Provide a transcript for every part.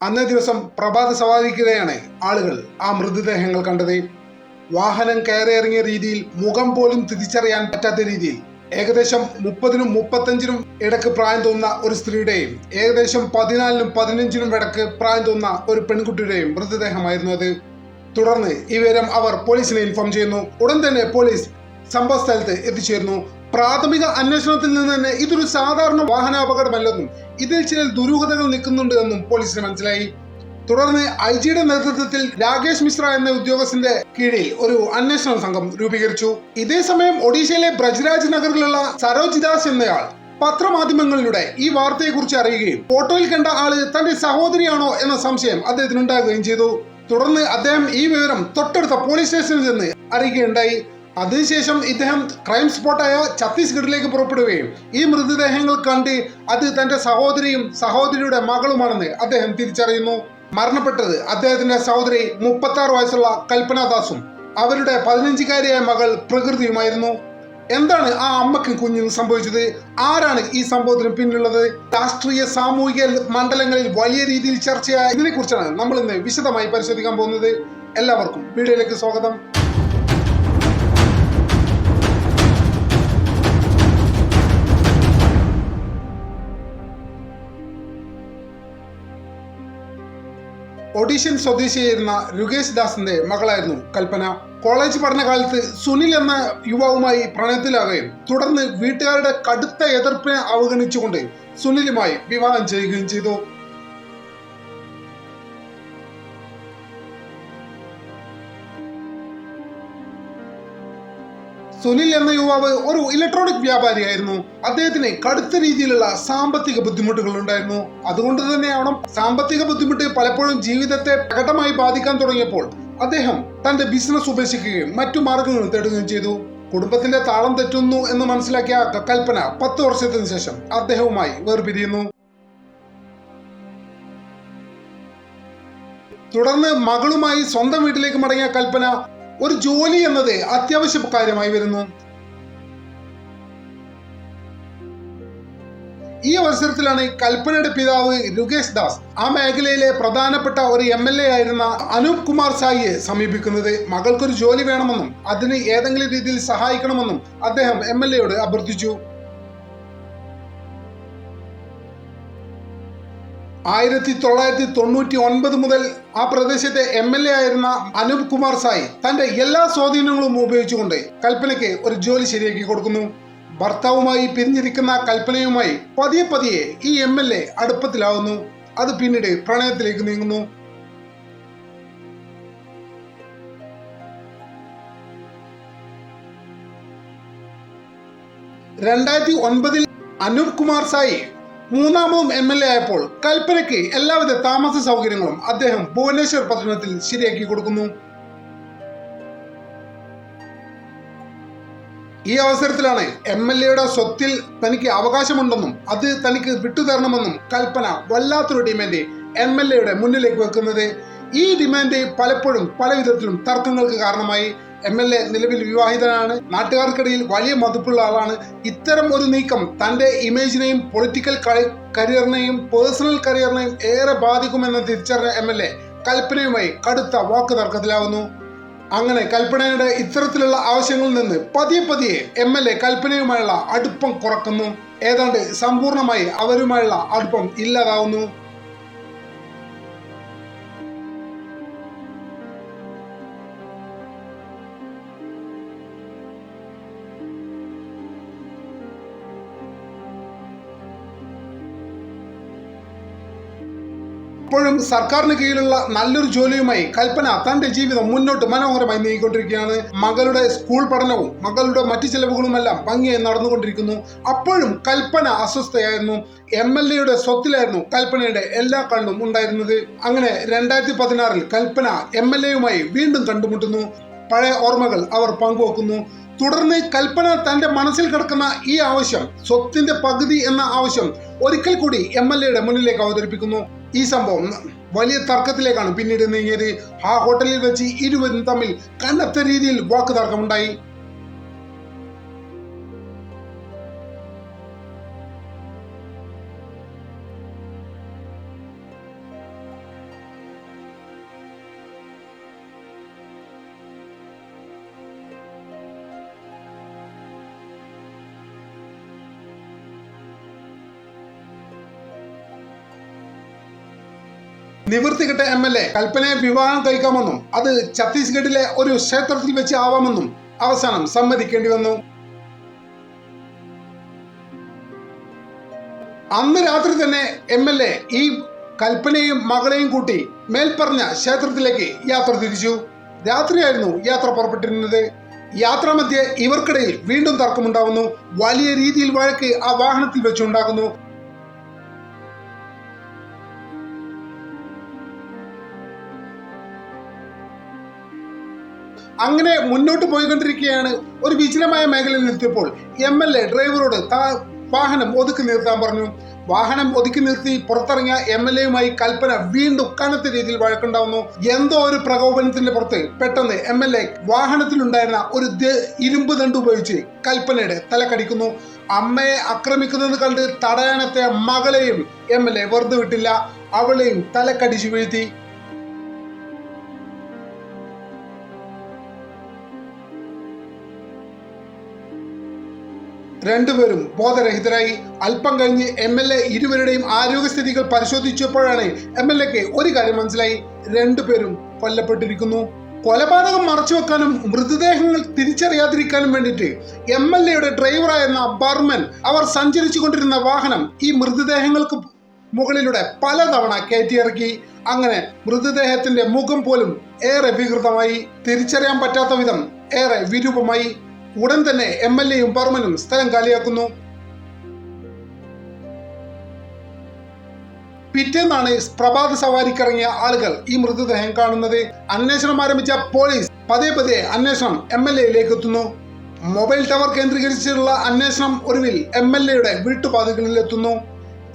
അന്നേ ദിവസം പ്രഭാത സവാരിക്കിടെയാണ് ആളുകൾ ആ മൃതദേഹങ്ങൾ കണ്ടത്. വാഹനം കയറിയിറങ്ങിയ രീതിയിൽ മുഖം പോലും തിരിച്ചറിയാൻ പറ്റാത്ത രീതിയിൽ ഏകദേശം മുപ്പതിനും മുപ്പത്തഞ്ചിനും ഇടയ്ക്ക് പ്രായം തോന്നുന്ന ഒരു സ്ത്രീയുടെയും ഏകദേശം പതിനാലിനും പതിനഞ്ചിനും ഇടയ്ക്ക് പ്രായം തോന്നുന്ന ഒരു പെൺകുട്ടിയുടെയും മൃതദേഹമായിരുന്നു അത്. തുടർന്ന് ഈ വിവരം അവർ പോലീസിനെ ഇൻഫോം ചെയ്യുന്നു. ഉടൻ തന്നെ പോലീസ് സംഭവ സ്ഥലത്ത് എത്തിച്ചേർന്നു പ്രാഥമിക അന്വേഷണത്തിൽ നിന്ന് തന്നെ ഇതൊരു സാധാരണ വാഹനാപകടമല്ലെന്നും ഇതിൽ ചില ദുരൂഹതകൾ നിൽക്കുന്നുണ്ട് എന്നും പോലീസിന് മനസ്സിലായി. തുടർന്ന് ഐ ജിയുടെ നേതൃത്വത്തിൽ രാകേഷ് മിശ്ര എന്ന ഉദ്യോഗസ്ഥന്റെ കീഴിൽ ഒരു അന്വേഷണ സംഘം രൂപീകരിച്ചു. ഇതേസമയം ഒഡീഷയിലെ ബ്രജ്രാജ് നഗറിലുള്ള സരോജ് ദാസ് എന്നയാൾ പത്രമാധ്യമങ്ങളിലൂടെ ഈ വാർത്തയെക്കുറിച്ച് അറിയുകയും ഫോട്ടോയിൽ കണ്ട ആൾ തന്റെ സഹോദരിയാണോ എന്ന സംശയം അദ്ദേഹത്തിന് ഉണ്ടാകുകയും ചെയ്തു. തുടർന്ന് അദ്ദേഹം ഈ വിവരം തൊട്ടടുത്ത പോലീസ് സ്റ്റേഷനിൽ നിന്ന് അറിയിക്കുകയുണ്ടായി. അതിനുശേഷം ഇദ്ദേഹം ക്രൈം സ്പോട്ടായ ഛത്തീസ്ഗഡിലേക്ക് പുറപ്പെടുകയും ഈ മൃതദേഹങ്ങൾ കണ്ട് അത് തന്റെ സഹോദരിയും സഹോദരിയുടെ മകളുമാണെന്ന് അദ്ദേഹം തിരിച്ചറിയുന്നു. മരണപ്പെട്ടത് അദ്ദേഹത്തിന്റെ സഹോദരി മുപ്പത്തി ആറ് വയസ്സുള്ള കൽപ്പന ദാസും അവരുടെ പതിനഞ്ചുകാരിയായ മകൾ പ്രകൃതിയുമായിരുന്നു. എന്താണ് ആ അമ്മയ്ക്കും കുഞ്ഞിനും സംഭവിച്ചത്? ആരാണ് ഈ സംഭവത്തിന് പിന്നിലുള്ളത്? രാഷ്ട്രീയ സാമൂഹിക മണ്ഡലങ്ങളിൽ വലിയ രീതിയിൽ ചർച്ചയായ ഇതിനെ കുറിച്ചാണ് നമ്മൾ ഇന്ന് വിശദമായി പരിശോധിക്കാൻ പോകുന്നത്. എല്ലാവർക്കും വീഡിയോയിലേക്ക് സ്വാഗതം. ഒഡീഷ്യൻ സ്വദേശിയായിരുന്ന രുകേഷ് ദാസിന്റെ മകളായിരുന്നു കൽപ്പന. കോളേജ് പഠനകാലത്ത് സുനിൽ എന്ന യുവാവുമായി പ്രണയത്തിലാകുകയും തുടർന്ന് വീട്ടുകാരുടെ കടുത്ത എതിർപ്പിനെ അവഗണിച്ചുകൊണ്ട് സുനിലുമായി വിവാഹം ചെയ്യുകയും ചെയ്തു. സുനിൽ എന്ന യുവാവ് ഒരു ഇലക്ട്രോണിക് വ്യാപാരിയായിരുന്നു. അദ്ദേഹത്തിന് കടുത്ത രീതിയിലുള്ള സാമ്പത്തിക ബുദ്ധിമുട്ടുകൾ ഉണ്ടായിരുന്നു അതുകൊണ്ട് തന്നെയാവണം സാമ്പത്തിക ബുദ്ധിമുട്ട് പലപ്പോഴും ജീവിതത്തെ പ്രകടമായി ബാധിക്കാൻ തുടങ്ങിയപ്പോൾ അദ്ദേഹം തന്റെ ബിസിനസ് ഉപേക്ഷിക്കുകയും മറ്റു മാർഗങ്ങൾ തേടുകയും ചെയ്തു. കുടുംബത്തിന്റെ താളം തെറ്റുന്നു എന്ന് മനസ്സിലാക്കിയ കൽപ്പന പത്ത് വർഷത്തിന് ശേഷം അദ്ദേഹവുമായി വേർപിരിയുന്നു. തുടർന്ന് മകളുമായി സ്വന്തം വീട്ടിലേക്ക് മടങ്ങിയ കൽപ്പന ഒരു ജോലി എന്നത് അത്യാവശ്യ കാര്യമായി വരുന്നു. ഈ അവസരത്തിലാണ് കൽപ്പനയുടെ പിതാവ് രുകേഷ് ദാസ് ആ മേഖലയിലെ പ്രധാനപ്പെട്ട ഒരു എം എൽ എ ആയിരുന്ന അനൂപ് കുമാർ സായിയെ സമീപിക്കുന്നത്. മകൾക്കൊരു ജോലി വേണമെന്നും അതിന് ഏതെങ്കിലും രീതിയിൽ സഹായിക്കണമെന്നും അദ്ദേഹം എം എൽ എയോട് അഭ്യർത്ഥിച്ചു. ആയിരത്തി തൊള്ളായിരത്തി തൊണ്ണൂറ്റി ഒൻപത് മുതൽ ആ പ്രദേശത്തെ എം എൽ എ ആയിരുന്ന അനൂപ് കുമാർ സായി തന്റെ എല്ലാ സ്വാധീനങ്ങളും ഉപയോഗിച്ചുകൊണ്ട് കൽപ്പനയ്ക്ക് ഒരു ജോലി ശരിയാക്കി കൊടുക്കുന്നു. ഭർത്താവുമായി പിരിഞ്ഞിരിക്കുന്ന കൽപ്പനയുമായി പതിയെ പതിയെ ഈ എം എൽ എ അടുപ്പത്തിലാവുന്നു. അത് പിന്നീട് പ്രണയത്തിലേക്ക് നീങ്ങുന്നു. രണ്ടായിരത്തി ഒൻപതിൽ അനൂപ് കുമാർ സായി മൂന്നാമതും എം എൽ എ ആയപ്പോൾ കൽപ്പനയ്ക്ക് എല്ലാവിധ താമസ സൗകര്യങ്ങളും അദ്ദേഹം ഭുവനേശ്വർ പട്ടണത്തിൽ ശരിയാക്കി കൊടുക്കുന്നു. ഈ അവസരത്തിലാണ് എം എൽ എയുടെ സ്വത്തിൽ തനിക്ക് അവകാശമുണ്ടെന്നും അത് തനിക്ക് വിട്ടുതരണമെന്നും കൽപ്പന വല്ലാത്തൊരു ഡിമാൻഡ് എം എൽ എയുടെ മുന്നിലേക്ക് വെക്കുന്നത്. ഈ ഡിമാൻഡ് പലപ്പോഴും പല വിധത്തിലും തർക്കങ്ങൾക്ക് കാരണമായി. എം എൽ എ നിലവിൽ വിവാഹിതനാണ്. നാട്ടുകാർക്കിടയിൽ വലിയ മതിപ്പുള്ള ആളാണ്. ഇത്തരം ഒരു നീക്കം തന്റെ ഇമേജിനെയും പൊളിറ്റിക്കൽ കരിയറിനെയും പേഴ്സണൽ കരിയറിനെയും ഏറെ ബാധിക്കുമെന്ന തിരിച്ചറിഞ്ഞ എം എൽ എ കൽപ്പനയുമായി കടുത്ത വാക്ക് തർക്കത്തിലാവുന്നു അങ്ങനെ കൽപ്പനയുടെ ഇത്തരത്തിലുള്ള ആവശ്യങ്ങളിൽ നിന്ന് പതിയെ പതിയെ എം എൽ എ കൽപ്പനയുമായുള്ള അടുപ്പം കുറക്കുന്നു. ഏതാണ്ട് സമ്പൂർണമായി അവരുമായുള്ള അടുപ്പം ഇല്ലാതാവുന്നു. ഇപ്പോഴും സർക്കാരിന് കീഴിലുള്ള നല്ലൊരു ജോലിയുമായി കൽപ്പന തന്റെ ജീവിതം മുന്നോട്ട് മനോഹരമായി നീങ്ങിക്കൊണ്ടിരിക്കുകയാണ്. മകളുടെ സ്കൂൾ പഠനവും മകളുടെ മറ്റു ചെലവുകളുമെല്ലാം ഭംഗിയായി നടന്നുകൊണ്ടിരിക്കുന്നു. അപ്പോഴും കൽപ്പന അസ്വസ്ഥയായിരുന്നു. എം എൽ എയുടെ സ്വത്തിലായിരുന്നു കൽപ്പനയുടെ എല്ലാ കണ്ണും ഉണ്ടായിരുന്നത്. അങ്ങനെ രണ്ടായിരത്തി പതിനാറിൽ കൽപ്പന എം എൽ എയുമായി വീണ്ടും കണ്ടുമുട്ടുന്നു. പഴയ ഓർമ്മകൾ അവർ പങ്കുവെക്കുന്നു. തുടർന്ന് കൽപ്പന തന്റെ മനസ്സിൽ കിടക്കുന്ന ഈ ആവശ്യം സ്വത്തിന്റെ പകുതി എന്ന ആവശ്യം ഒരിക്കൽ കൂടി എം എൽ എയുടെ മുന്നിലേക്ക് അവതരിപ്പിക്കുന്നു. ഈ സംഭവം വലിയ തർക്കത്തിലേക്കാണ് പിന്നീട് നീങ്ങിയത്. ആ ഹോട്ടലിൽ വെച്ച് ഇരുവരും തമ്മിൽ കനത്ത രീതിയിൽ വാക്ക് നിവൃത്തികെട്ട എം എൽ എ കൽപ്പനയെ വിവാഹം കഴിക്കാമെന്നും അത് ഛത്തീസ്ഗഡിലെ ഒരു ക്ഷേത്രത്തിൽ വെച്ച് ആവാമെന്നും അവസാനം സമ്മതിക്കേണ്ടി വന്നു. അന്ന് രാത്രി തന്നെ എം എൽ എ ഈ കൽപ്പനയും മകളെയും കൂട്ടി മേൽപ്പറഞ്ഞ ക്ഷേത്രത്തിലേക്ക് യാത്ര തിരിച്ചു. രാത്രിയായിരുന്നു യാത്ര പുറപ്പെട്ടിരുന്നത്. യാത്രാമധ്യേ ഇവർക്കിടയിൽ വീണ്ടും തർക്കമുണ്ടാകുന്നു വലിയ രീതിയിൽ വഴക്ക് ആ വാഹനത്തിൽ വെച്ചുണ്ടാകുന്നു അങ്ങനെ മുന്നോട്ട് പോയിക്കൊണ്ടിരിക്കുകയാണ് ഒരു വിജനമായ മേഖലയിൽ എത്തിയപ്പോൾ എം എൽ എ ഡ്രൈവറോട് വാഹനം ഒതുക്കി നിർത്താൻ പറഞ്ഞു. വാഹനം ഒതുക്കി നിർത്തി പുറത്തിറങ്ങിയ എം എൽ എയുമായി കൽപ്പന വീണ്ടും കനത്ത രീതിയിൽ വഴക്കുണ്ടാവുന്നു. എന്തോ ഒരു പ്രകോപനത്തിന്റെ പുറത്ത് പെട്ടെന്ന് എം എൽ എ വാഹനത്തിലുണ്ടായിരുന്ന ഒരു ഇരുമ്പ് ദണ്ട് ഉപയോഗിച്ച് കൽപ്പനയുടെ തലക്കടിക്കുന്നു. അമ്മയെ ആക്രമിക്കുന്നത് കണ്ട് തടയാനത്തെ മകളെയും എം എൽ എ വെറുതെ വിട്ടില്ല. അവളെയും തലക്കടിച്ചു വീഴ്ത്തി. രണ്ടുപേരും ബോധരഹിതരായി. അല്പം കഴിഞ്ഞ് എം എൽ എ ഇരുവരുടെയും ആരോഗ്യസ്ഥിതികൾ പരിശോധിച്ചപ്പോഴാണ് എം എൽ എക്ക് ഒരു കാര്യം മനസ്സിലായി. രണ്ടുപേരും കൊല്ലപ്പെട്ടിരിക്കുന്നു. കൊലപാതകം മറച്ചുവെക്കാനും മൃതദേഹങ്ങൾ തിരിച്ചറിയാതിരിക്കാനും വേണ്ടിയിട്ട് എം എൽ എയുടെ ഡ്രൈവറായിരുന്ന ബർമൻ അവർ സഞ്ചരിച്ചു കൊണ്ടിരുന്ന വാഹനം ഈ മൃതദേഹങ്ങൾക്ക് മുകളിലൂടെ പലതവണ കയറ്റിയിറക്കി. അങ്ങനെ മൃതദേഹത്തിന്റെ മുഖം പോലും ഏറെ വികൃതമായി. തിരിച്ചറിയാൻ പറ്റാത്ത വിധം ഏറെ വിരൂപമായി. ഉടൻ തന്നെ എം എൽ എയും പർമനും സ്ഥലം കാലിയാക്കുന്നു. പിറ്റേന്നാണ് പ്രഭാത സവാരിക്കിറങ്ങിയ ആളുകൾ ഈ മൃതദേഹം കാണുന്നത്. അന്വേഷണം ആരംഭിച്ച പോലീസ് പതേ പതേ അന്വേഷണം എം എൽ എയിലേക്ക് എത്തുന്നു. മൊബൈൽ ടവർ കേന്ദ്രീകരിച്ചുള്ള അന്വേഷണം ഒടുവിൽ എം എൽ എയുടെ വീട്ടുപാതകളിൽ എത്തുന്നു.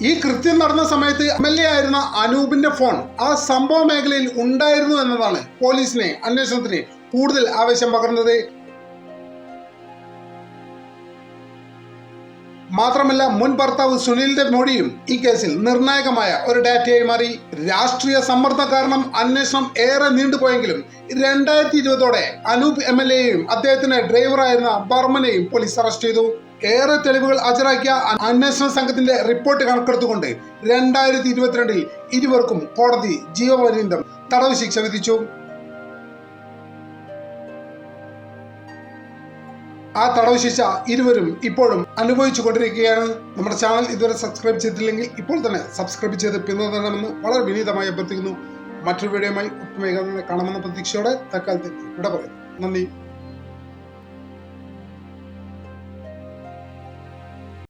ഈ കൃത്യം നടന്ന സമയത്ത് എം എൽ എ ആയിരുന്ന അനൂപിന്റെ ഫോൺ ആ സംഭവ മേഖലയിൽ ഉണ്ടായിരുന്നു എന്നതാണ് പോലീസിനെ അന്വേഷണത്തിന് കൂടുതൽ ആവേശം പകർന്നത്. മാത്രമല്ല മുൻ ഭർത്താവ് സുനിലിന്റെ മൊഴിയും ഈ കേസിൽ നിർണായകമായ ഒരു ഡാറ്റയായി മാറി. രാഷ്ട്രീയ സമ്മർദ്ദം കാരണം അന്വേഷണം ഏറെ നീണ്ടുപോയെങ്കിലും രണ്ടായിരത്തി ഇരുപതോടെ അനൂപ് എം എൽ എയും അദ്ദേഹത്തിന്റെ ഡ്രൈവറായിരുന്ന ബർമനെയും പോലീസ് അറസ്റ്റ് ചെയ്തു. ഏറെ തെളിവുകൾ ഹാജരാക്കിയ അന്വേഷണ സംഘത്തിന്റെ റിപ്പോർട്ട് കണക്കെടുത്തുകൊണ്ട് രണ്ടായിരത്തി ഇരുപത്തിരണ്ടിൽ ഇരുവർക്കും കോടതി ജീവപര്യന്തം തടവ് ശിക്ഷ വിധിച്ചു. ആ തടവ് ശിക്ഷ ഇരുവരും ഇപ്പോഴും അനുഭവിച്ചു കൊണ്ടിരിക്കുകയാണ് നമ്മുടെ ചാനൽ ഇതുവരെ സബ്സ്ക്രൈബ് ചെയ്തില്ലെങ്കിൽ ഇപ്പോൾ തന്നെ സബ്സ്ക്രൈബ് ചെയ്ത് പിന്തുടരണമെന്ന് വളരെ വിനീതമായി അഭ്യർത്ഥിക്കുന്നു. മറ്റൊരു വീഡിയോയുമായി വേഗം കാണുമെന്ന പ്രതീക്ഷയോടെ തൽക്കാലത്തേക്ക് ഇവിടെ പറയും നന്ദി.